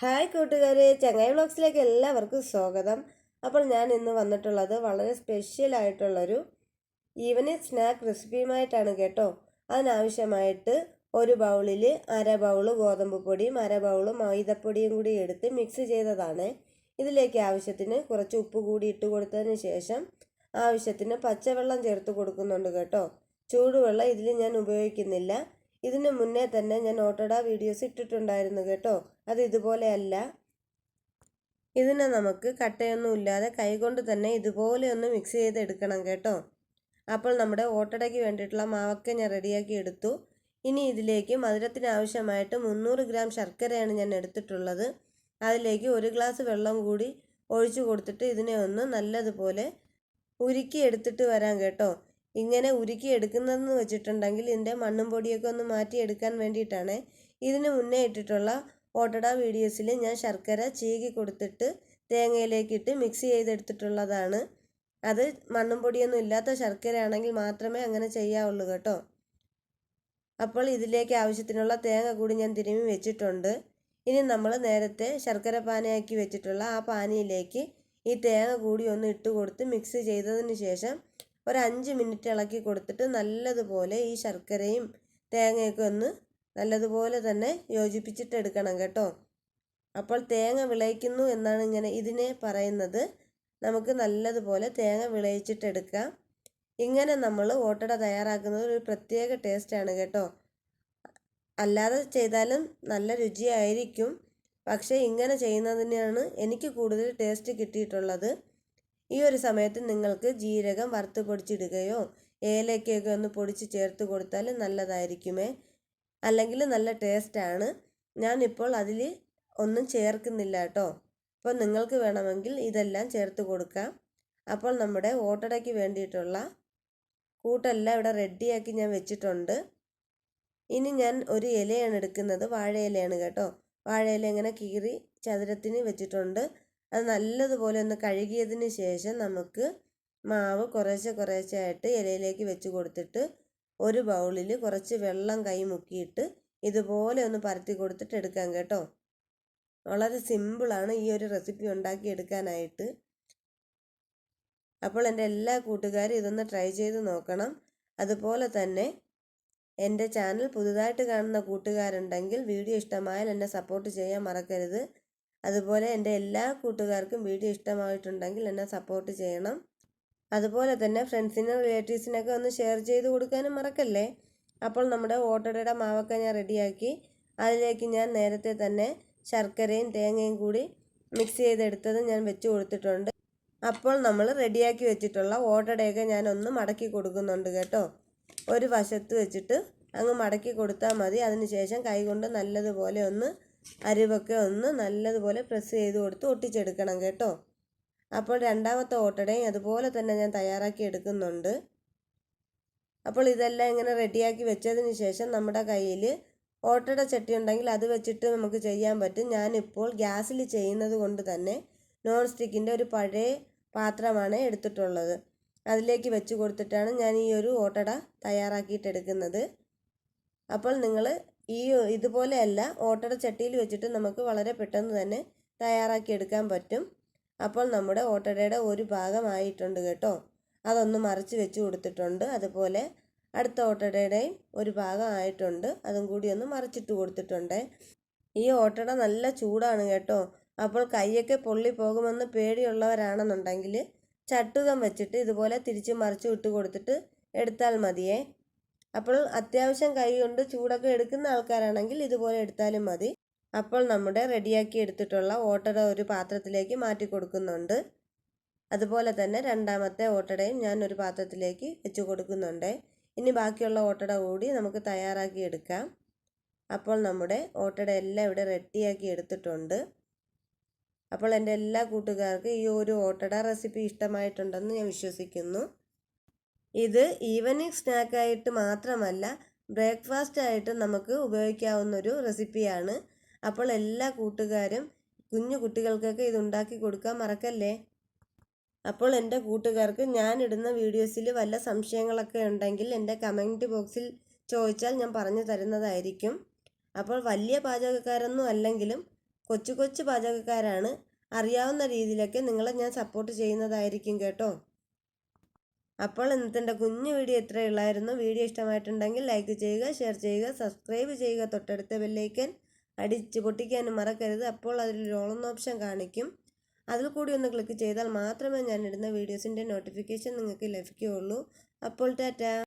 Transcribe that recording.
Hi കൂട്ടുകാരെ ചങ്ങായി വ്ളോഗ്സിലേക്ക് എല്ലാവർക്കും സ്വാഗതം. അപ്പോൾ ഞാൻ ഇന്ന് വന്നിട്ടുള്ളത് വളരെ സ്പെഷ്യൽ ആയിട്ടുള്ളൊരു ഈവനിങ് സ്നാക്ക് റെസിപ്പിയുമായിട്ടാണ് കേട്ടോ. അതിനാവശ്യമായിട്ട് ഒരു ബൗളിൽ അര ബൗൾ ഗോതമ്പ് പൊടിയും അര ബൗൾ മൈദപ്പൊടിയും കൂടി എടുത്ത് മിക്സ് ചെയ്തതാണ്. ഇതിലേക്ക് ആവശ്യത്തിന് കുറച്ച് ഉപ്പ് കൂടി ഇട്ട് കൊടുത്തതിന് ശേഷം ആവശ്യത്തിന് പച്ചവെള്ളം ചേർത്ത് കൊടുക്കുന്നുണ്ട് കേട്ടോ. ചൂടുവെള്ളം ഇതിൽ ഞാൻ ഉപയോഗിക്കുന്നില്ല. ഇതിന് മുന്നേ തന്നെ ഞാൻ ഓട്ടോഡ വീഡിയോസ് ഇട്ടിട്ടുണ്ടായിരുന്നു കേട്ടോ. അത് ഇതുപോലെയല്ല. ഇതിനെ നമുക്ക് കട്ടയൊന്നും ഇല്ലാതെ കൈകൊണ്ട് തന്നെ ഇതുപോലെ ഒന്ന് മിക്സ് ചെയ്തെടുക്കണം കേട്ടോ. അപ്പോൾ നമ്മുടെ ഓട്ടടയ്ക്ക് വേണ്ടിയിട്ടുള്ള മാവൊക്കെ ഞാൻ റെഡിയാക്കി എടുത്തു. ഇനി ഇതിലേക്ക് മധുരത്തിന് ആവശ്യമായിട്ട് മുന്നൂറ് ഗ്രാം ശർക്കരയാണ് ഞാൻ എടുത്തിട്ടുള്ളത്. അതിലേക്ക് ഒരു ഗ്ലാസ് വെള്ളം കൂടി ഒഴിച്ചു കൊടുത്തിട്ട് ഇതിനെ ഒന്ന് നല്ലതുപോലെ ഉരുക്കി എടുത്തിട്ട് വരാം കേട്ടോ. ഇങ്ങനെ ഉരുക്കി എടുക്കുന്നതെന്ന് വെച്ചിട്ടുണ്ടെങ്കിൽ ഇതിന്റെ മണ്ണും പൊടിയൊക്കെ ഒന്ന് മാറ്റിയെടുക്കാൻ വേണ്ടിയിട്ടാണ്. ഇതിന് മുന്നേ ഇട്ടിട്ടുള്ള ഓട്ടട വീഡിയോസിൽ ഞാൻ ശർക്കര ചീകി കൊടുത്തിട്ട് തേങ്ങയിലേക്കിട്ട് മിക്സ് ചെയ്തെടുത്തിട്ടുള്ളതാണ്. അത് മണ്ണും പൊടിയൊന്നും ഇല്ലാത്ത ശർക്കര ആണെങ്കിൽ മാത്രമേ അങ്ങനെ ചെയ്യാവുള്ളൂ കേട്ടോ. അപ്പോൾ ഇതിലേക്ക് ആവശ്യത്തിനുള്ള തേങ്ങ കൂടി ഞാൻ തിരുമ്മി വെച്ചിട്ടുണ്ട്. ഇനി നമ്മൾ നേരത്തെ ശർക്കര പാനയാക്കി വെച്ചിട്ടുള്ള ആ പാനിയിലേക്ക് ഈ തേങ്ങ കൂടി ഒന്ന് ഇട്ട് കൊടുത്ത് മിക്സ് ചെയ്തതിന് ശേഷം ഒരു അഞ്ച് മിനിറ്റ് ഇളക്കി കൊടുത്തിട്ട് നല്ലതുപോലെ ഈ ശർക്കരയും തേങ്ങയൊക്കെ ഒന്ന് നല്ലതുപോലെ തന്നെ യോജിപ്പിച്ചിട്ട് എടുക്കണം കേട്ടോ. അപ്പോൾ തേങ്ങ വിളയിക്കുന്നു എന്നാണ് ഇങ്ങനെ ഇതിനെ പറയുന്നത്. നമുക്ക് നല്ലതുപോലെ തേങ്ങ വിളയിച്ചിട്ടെടുക്കാം ഇങ്ങനെ നമ്മൾ ഓട്ടട തയ്യാറാക്കുന്നത് ഒരു പ്രത്യേക ടേസ്റ്റാണ് കേട്ടോ. അല്ലാതെ ചെയ്താലും നല്ല രുചിയായിരിക്കും. പക്ഷേ ഇങ്ങനെ ചെയ്യുന്നതിനാണ് എനിക്ക് കൂടുതൽ ടേസ്റ്റ് കിട്ടിയിട്ടുള്ളത്. ഈ ഒരു സമയത്ത് നിങ്ങൾക്ക് ജീരകം വറുത്ത് പൊടിച്ചിടുകയോ ഏലക്കയൊക്കെ ഒന്ന് പൊടിച്ച് ചേർത്ത് കൊടുത്താൽ നല്ലതായിരിക്കുമേ. അല്ലെങ്കിൽ നല്ല ടേസ്റ്റാണ്. ഞാനിപ്പോൾ അതിൽ ഒന്നും ചേർക്കുന്നില്ല കേട്ടോ. അപ്പോൾ നിങ്ങൾക്ക് വേണമെങ്കിൽ ഇതെല്ലാം ചേർത്ത് കൊടുക്കാം. അപ്പോൾ നമ്മുടെ ഓട്ടടയ്ക്ക് വേണ്ടിയിട്ടുള്ള കൂട്ടെല്ലാം ഇവിടെ റെഡിയാക്കി ഞാൻ വെച്ചിട്ടുണ്ട്. ഇനി ഞാൻ ഒരു ഇലയാണ് എടുക്കുന്നത്. വാഴയിലയാണ് കേട്ടോ. വാഴയില ഇങ്ങനെ കീറി ചതുരത്തിന് വെച്ചിട്ടുണ്ട്. അത് നല്ലതുപോലെ ഒന്ന് കഴുകിയതിന് ശേഷം നമുക്ക് മാവ് കുറേശ്ശെ കുറേശ്ശെ ആയിട്ട് ഇലയിലേക്ക് വെച്ച് കൊടുത്തിട്ട് ഒരു ബൗളിൽ കുറച്ച് വെള്ളം കൈ മുക്കിയിട്ട് ഇതുപോലെ ഒന്ന് പരത്തി കൊടുത്തിട്ട് എടുക്കാം കേട്ടോ. വളരെ സിമ്പിളാണ് ഈ ഒരു റെസിപ്പി ഉണ്ടാക്കി എടുക്കാനായിട്ട്. അപ്പോൾ എന്റെ എല്ലാ കൂട്ടുകാരും ഇതൊന്ന് ട്രൈ ചെയ്ത് നോക്കണം. അതുപോലെ തന്നെ എന്റെ ചാനൽ പുതുതായിട്ട് കാണുന്ന കൂട്ടുകാരുണ്ടെങ്കിൽ വീഡിയോ ഇഷ്ടമായാൽ എന്നെ സപ്പോർട്ട് ചെയ്യാൻ മറക്കരുത്. അതുപോലെ എന്റെ എല്ലാ കൂട്ടുകാർക്കും വീഡിയോ ഇഷ്ടമായിട്ടുണ്ടെങ്കിൽ എന്നെ സപ്പോർട്ട് ചെയ്യണം. അതുപോലെ തന്നെ ഫ്രണ്ട്സിനും റിലേറ്റീവ്സിനൊക്കെ ഒന്ന് ഷെയർ ചെയ്ത് കൊടുക്കാനും മറക്കല്ലേ? അപ്പോൾ നമ്മുടെ ഓട്ടടയുടെ മാവൊക്കെ ഞാൻ റെഡിയാക്കി അതിലേക്ക് ഞാൻ നേരത്തെ തന്നെ ശർക്കരയും തേങ്ങയും കൂടി മിക്സ് ചെയ്തെടുത്തത് ഞാൻ വെച്ച് കൊടുത്തിട്ടുണ്ട്. അപ്പോൾ നമ്മൾ റെഡിയാക്കി വെച്ചിട്ടുള്ള ഓട്ടടയൊക്കെ ഞാൻ ഒന്ന് മടക്കി കൊടുക്കുന്നുണ്ട് കേട്ടോ. ഒരു വശത്ത് വെച്ചിട്ട് അങ്ങ് മടക്കി കൊടുത്താൽ മതി. അതിനുശേഷം കൈകൊണ്ട് നല്ലതുപോലെ ഒന്ന് അരിവൊക്കെ ഒന്ന് നല്ലതുപോലെ പ്രസ് ചെയ്ത് കൊടുത്ത് ഒട്ടിച്ചെടുക്കണം കേട്ടോ. അപ്പോൾ രണ്ടാമത്തെ ഓട്ടടയും അതുപോലെ തന്നെ ഞാൻ തയ്യാറാക്കി എടുക്കുന്നുണ്ട്. അപ്പോൾ ഇതെല്ലാം ഇങ്ങനെ റെഡിയാക്കി വെച്ചതിന് ശേഷം നമ്മുടെ കയ്യിൽ ഓട്ടട ചട്ടി ഉണ്ടെങ്കിൽ അത് വെച്ചിട്ട് നമുക്ക് ചെയ്യാൻ പറ്റും. ഞാനിപ്പോൾ ഗ്യാസിൽ ചെയ്യുന്നത് കൊണ്ട് തന്നെ നോൺ സ്റ്റിക്കിന്റെ ഒരു പഴയ പാത്രമാണ് എടുത്തിട്ടുള്ളത്. അതിലേക്ക് വെച്ച് കൊടുത്തിട്ടാണ് ഞാൻ ഈ ഒരു ഓട്ടട തയ്യാറാക്കിയിട്ടെടുക്കുന്നത് അപ്പോൾ നിങ്ങൾ ഈ ഇതുപോലെയല്ല ഓട്ടട ചട്ടിയിൽ വെച്ചിട്ട് നമുക്ക് വളരെ പെട്ടെന്ന് തന്നെ തയ്യാറാക്കി എടുക്കാൻ പറ്റും. അപ്പോൾ നമ്മുടെ ഓട്ടടയുടെ ഒരു ഭാഗമായിട്ടുണ്ട് കേട്ടോ. അതൊന്ന് മറിച്ച് വെച്ച് കൊടുത്തിട്ടുണ്ട്. അതുപോലെ അടുത്ത ഓട്ടടയുടെയും ഒരു ഭാഗമായിട്ടുണ്ട് അതും കൂടി ഒന്ന് മറിച്ചിട്ട് കൊടുത്തിട്ടുണ്ട്. ഈ ഓട്ടട നല്ല ചൂടാണ് കേട്ടോ. അപ്പോൾ കൈയൊക്കെ പൊള്ളി പോകുമെന്ന് പേടിയുള്ളവരാണെന്നുണ്ടെങ്കിൽ ചട്ടുകം വെച്ചിട്ട് ഇതുപോലെ തിരിച്ച് മറിച്ച് വിട്ട് കൊടുത്തിട്ട് എടുത്താൽ മതിയേ. അപ്പോൾ അത്യാവശ്യം കൈ കൊണ്ട് ചൂടൊക്കെ എടുക്കുന്ന ആൾക്കാരാണെങ്കിൽ ഇതുപോലെ എടുത്താലും മതി. അപ്പോൾ നമ്മുടെ റെഡിയാക്കി എടുത്തിട്ടുള്ള ഓട്ടട ഒരു പാത്രത്തിലേക്ക് മാറ്റി കൊടുക്കുന്നുണ്ട്. അതുപോലെ തന്നെ രണ്ടാമത്തെ ഓട്ടടയും ഞാൻ ഒരു പാത്രത്തിലേക്ക് വെച്ച് കൊടുക്കുന്നുണ്ട്. ഇനി ബാക്കിയുള്ള ഓട്ടട കൂടി നമുക്ക് തയ്യാറാക്കി എടുക്കാം. അപ്പോൾ നമ്മുടെ ഓട്ടട എല്ലാം ഇവിടെ റെഡിയാക്കി എടുത്തിട്ടുണ്ട്. അപ്പോൾ എന്റെ എല്ലാ കൂട്ടുകാർക്കും ഈ ഒരു ഓട്ടട റെസിപ്പി ഇഷ്ടമായിട്ടുണ്ടെന്ന് ഞാൻ വിശ്വസിക്കുന്നു. ഇത് ഈവനിങ് സ്നാക്കായിട്ട് മാത്രമല്ല ബ്രേക്ക്ഫാസ്റ്റ് ആയിട്ട് നമുക്ക് ഉപയോഗിക്കാവുന്ന ഒരു റെസിപ്പിയാണ്. അപ്പോൾ എല്ലാ കൂട്ടുകാരും കുഞ്ഞു കുട്ടികൾക്കൊക്കെ ഇത് ഉണ്ടാക്കി കൊടുക്കാൻ മറക്കല്ലേ? അപ്പോൾ എന്റെ കൂട്ടുകാർക്ക് ഞാൻ ഇടുന്ന വീഡിയോസിൽ വല്ല സംശയങ്ങളൊക്കെ ഉണ്ടെങ്കിൽ എന്റെ കമന്റ് ബോക്സിൽ ചോദിച്ചാൽ ഞാൻ പറഞ്ഞു തരുന്നതായിരിക്കും. അപ്പോൾ വലിയ പാചകക്കാരൊന്നും അല്ലെങ്കിലും കൊച്ചു കൊച്ചു പാചകക്കാരാണ് അറിയാവുന്ന രീതിയിലൊക്കെ നിങ്ങളെ ഞാൻ സപ്പോർട്ട് ചെയ്യുന്നതായിരിക്കും കേട്ടോ. അപ്പോൾ ഇന്നത്തെ എന്റെ കുഞ്ഞു വീഡിയോ ഇത്രയേ ഉള്ളായിരുന്നു. വീഡിയോ ഇഷ്ടമായിട്ടുണ്ടെങ്കിൽ ലൈക്ക് ചെയ്യുക ഷെയർ ചെയ്യുക സബ്സ്ക്രൈബ് ചെയ്യുക. തൊട്ടടുത്ത ബെല്ലൈക്കൻ അടിച്ച് പൊട്ടിക്കാനും മറക്കരുത്. അപ്പോൾ അതിൽ ഓളം ഓപ്ഷൻ കാണിക്കും. അതിൽ കൂടി ഒന്ന് ക്ലിക്ക് ചെയ്താൽ മാത്രമേ ഞാൻ ഇടുന്ന വീഡിയോസിന്റെ നോട്ടിഫിക്കേഷൻ നിങ്ങൾക്ക് ലഭിക്കുകയുള്ളൂ. അപ്പോൾ ടാറ്റ.